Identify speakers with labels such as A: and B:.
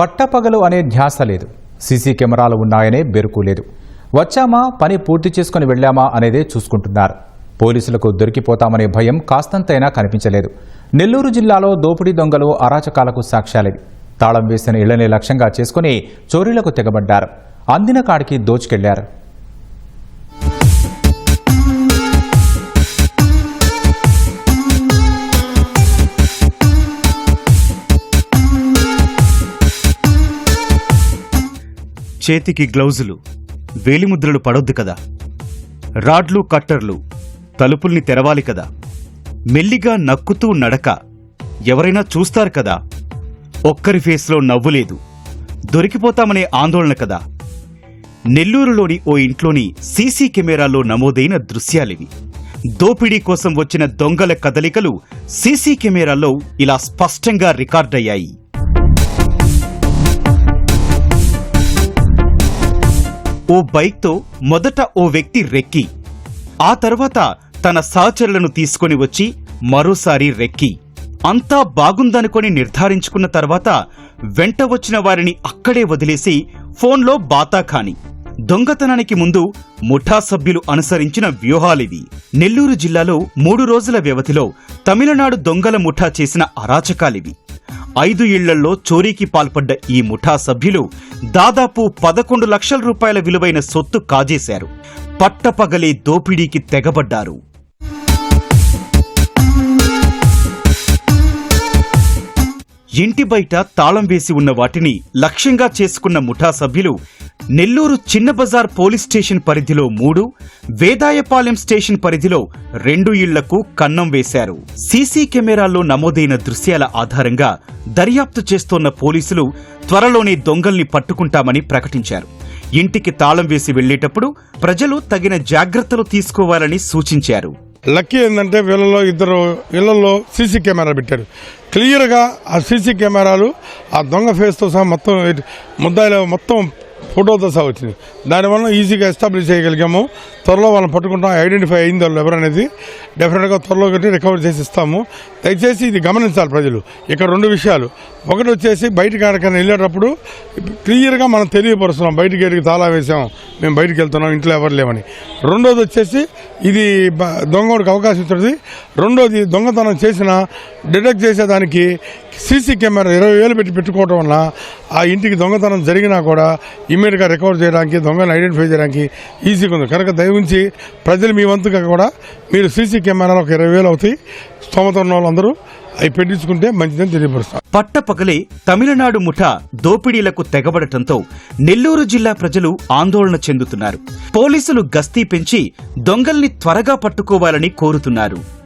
A: పట్టపగలు అనే ధ్యాస లేదు. సీసీ కెమెరాలు ఉన్నాయనే బెరుకు లేదు. వచ్చామా? పని పూర్తి చేసుకుని వెళ్ళామా? అనేదే చూసుకుంటున్నారు. పోలీసులకు దొరికిపోతామనే భయం కాస్తంతైనా కనిపించలేదు. నెల్లూరు జిల్లాలో దోపిడీ దొంగలు అరాచకాలకు సాక్ష్యాలేవి. తాళం వేసిన ఇళ్ళనే లక్ష్యంగా చేసుకుని చోరీలకు తెగబడ్డారు. అందిన కాడికి దోచుకెళ్ళారు.
B: చేతికి గ్లౌజులు వేలిముద్రలు పడొద్దు కదా. రాడ్లు కట్టర్లు తలుపుల్ని తెరవాలి కదా. మెల్లిగా నక్కుతూ నడక. ఎవరైనా చూస్తారు కదా. ఒక్కరి ఫేస్లో నవ్వు లేదు. దొరికిపోతామనే ఆందోళన కదా. నెల్లూరులోని ఓ ఇంట్లోని సీసీ కెమెరాలో నమోదైన దృశ్యాలివి. దోపిడీ కోసం వచ్చిన దొంగల కదలికలు సీసీ కెమెరాలో ఇలా స్పష్టంగా రికార్డయ్యాయి. ఓ బైక్తో మొదట ఓ వ్యక్తి రెక్కి. ఆ తర్వాత తన సహచరులను తీసుకొని వచ్చి మరోసారి రెక్కి. అంతా బాగుందనుకొని నిర్ధారించుకున్న తర్వాత వెంట వచ్చిన వారిని అక్కడే వదిలేసి ఫోన్లో బాతాఖాని. దొంగతనానికి ముందు ముఠా సభ్యులు అనుసరించిన వ్యూహాలివి. నెల్లూరు జిల్లాలో మూడు రోజుల వ్యవధిలో తమిళనాడు దొంగల ముఠా చేసిన అరాచకాలివి. ఐదు ఇళ్ళల్లో చోరీకి పాల్పడ్డ ఈ ముఠా సభ్యులు దాదాపు పదకొండు లక్షల రూపాయల విలువైన సొత్తు కాజేశారు. పట్టపగలే దోపిడీకి తెగబడ్డారు. ఇంటి బయట తాళం వేసి ఉన్న వాటిని లక్ష్యంగా చేసుకున్న ముఠా సభ్యులు నెల్లూరు చిన్న బజార్ పోలీస్ స్టేషన్ పరిధిలో మూడు వేదాయపాలెం స్టేషన్ పరిధిలో రెండు ఇళ్ళకు కన్నం వేశారు. సీసీ కెమెరాల్లో నమోదైన దృశ్యాల ఆధారంగా దర్యాప్తు చేస్తోన్న పోలీసులు త్వరలోనే దొంగల్ని పట్టుకుంటామని ప్రకటించారు. ఇంటికి తాళం వేసి వెళ్ళేటప్పుడు ప్రజలు తగిన జాగ్రత్తలు తీసుకోవాలని సూచించారు.
C: లక్కీ ఏంటంటే వీళ్ళలో ఇద్దరు ఇళ్ళలో సీసీ కెమెరా పెట్టారు. క్లియర్గా ఆ సీసీ కెమెరాలు ఆ దొంగ ఫేస్తో సహా మొత్తం ముద్దాయిలో మొత్తం ఫోటోతో సహా వచ్చింది. దానివల్ల ఈజీగా ఎస్టాబ్లిష్ చేయగలిగాము. త్వరలో వాళ్ళని పట్టుకుంటాం. ఐడెంటిఫై అయింది వాళ్ళు ఎవరనేది డెఫినెట్గా త్వరలో ఒకటి రికవర్ చేసి ఇస్తాము. దయచేసి ఇది గమనించాలి ప్రజలు. ఇక్కడ రెండు విషయాలు. ఒకటి వచ్చేసి బయటకు ఆడకన్నా వెళ్ళేటప్పుడు క్లియర్గా మనం తెలియపరుస్తున్నాం. బయట గేటుకి తాళా వేసాం. మేము బయటికి వెళ్తున్నాం. ఇంట్లో ఎవరు లేవని. రెండోది వచ్చేసి ఇది దొంగ దొంగోడికి అవకాశం ఇస్తుంది రెండోది దొంగతనం చేసిన డిటెక్ట్ చేసేదానికి సీసీ కెమెరా ఇరవై వేలు పెట్టి పెట్టుకోవడం వల్ల ఆ ఇంటికి దొంగతనం జరిగినా కూడా ఇమ్మీడియట్గా రికవర్ చేయడానికి దొంగను ఐడెంటిఫై చేయడానికి ఈజీగా ఉంది. కనుక దయవుంచి ప్రజలు మీ వంతుగా కూడా మీరు సీసీ కెమెరాలు ఒక ఇరవై వేలు అవుతాయి. స్తోమత ఉన్న వాళ్ళందరూ అవి పెట్టించుకుంటే మంచిదని తెలియపరుస్తారు
B: పట్టపగలే తమిళనాడు ముఠ దోపిడీలకు తెగబడటంతో నెల్లూరు జిల్లా ప్రజలు ఆందోళన చెందుతున్నారు. పోలీసులు గస్తీ పెంచి దొంగల్ని త్వరగా పట్టుకోవాలని కోరుతున్నారు.